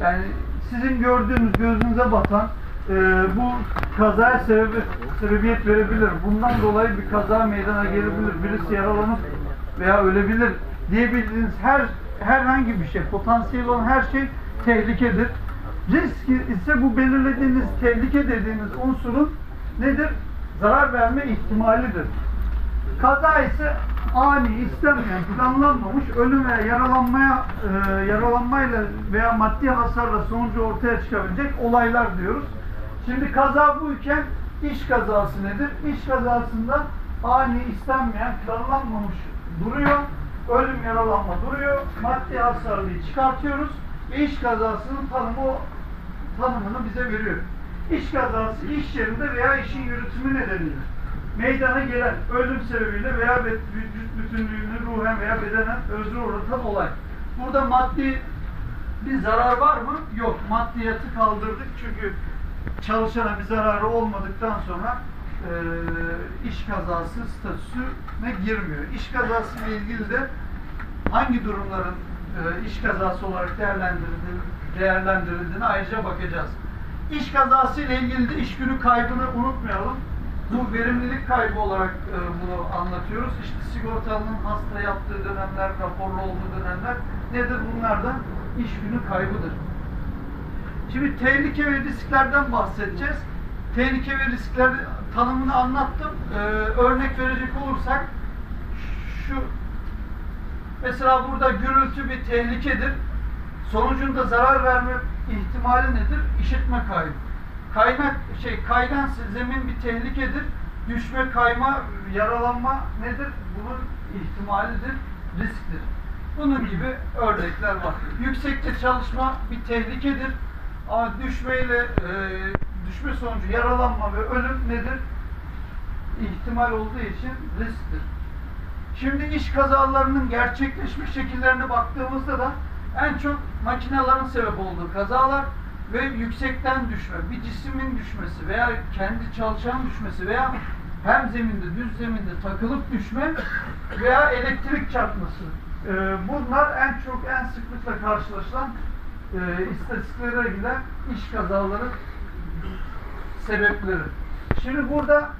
Yani sizin gördüğünüz, gözünüze batan e, bu kazaya sebebi, sebebiyet verebilir. Bundan dolayı bir kaza meydana gelebilir. Birisi yaralanıp veya ölebilir diyebildiğiniz her herhangi bir şey, potansiyel olan her şey tehlikedir. Risk ise bu belirlediğiniz tehlike dediğiniz unsurun nedir? Zarar verme ihtimalidir. Kaza ise ani, istenmeyen, planlanmamış ölüm veya yaralanmaya, e, yaralanmayla veya maddi hasarla sonucu ortaya çıkabilecek olaylar diyoruz. Şimdi kaza buyken iş kazası nedir? İş kazasında ani, istenmeyen, planlanmamış duruyor. Ölüm, yaralanma duruyor. Maddi hasarlıyı çıkartıyoruz. İş kazasının tanımı, tanımını bize veriyor. İş kazası iş yerinde veya işin yürütümü nedeniyle meydana gelen ölüm sebebiyle veya vücut bütünlüğünü ruhen veya bedenen özür uğratan olay. Burada maddi bir zarar var mı? Yok. Maddiyatı kaldırdık çünkü çalışana bir zararı olmadıktan sonra e, iş kazası statüsüne girmiyor. İş kazası ile ilgili de hangi durumların e, iş kazası olarak değerlendirildiğini, değerlendirildiğine ayrıca bakacağız. İş kazası ile ilgili de iş günü kaybını unutmayalım. Bu verimlilik kaybı olarak e, bunu anlatıyoruz. İşte sigortalının hasta yaptığı dönemler, raporlu olduğu dönemler nedir? Bunlardan iş günü kaybıdır. Şimdi tehlike ve risklerden bahsedeceğiz. Tehlike ve riskler tanımını anlattım. Ee, örnek verecek olursak şu mesela burada gürültü bir tehlikedir. Sonucunda zarar verme ihtimali nedir? İşitme kaybı. Kaynak şey kaygan zemin bir tehlikedir. Düşme, kayma, yaralanma nedir? Bunun ihtimalidir, risktir. Bunun gibi örnekler var. Yüksekte çalışma bir tehlikedir. Ama düşmeyle e, düşme sonucu yaralanma ve ölüm nedir? İhtimal olduğu için risktir. Şimdi iş kazalarının gerçekleşme şekillerine baktığımızda da en çok makinelerin sebep olduğu kazalar ve yüksekten düşme, bir cismin düşmesi veya kendi çalışan düşmesi veya hem zeminde, düz zeminde takılıp düşme veya elektrik çarpması. Ee, bunlar en çok, en sıklıkla karşılaşılan e, istatistiklere giden iş kazaları sebepleri. Şimdi burada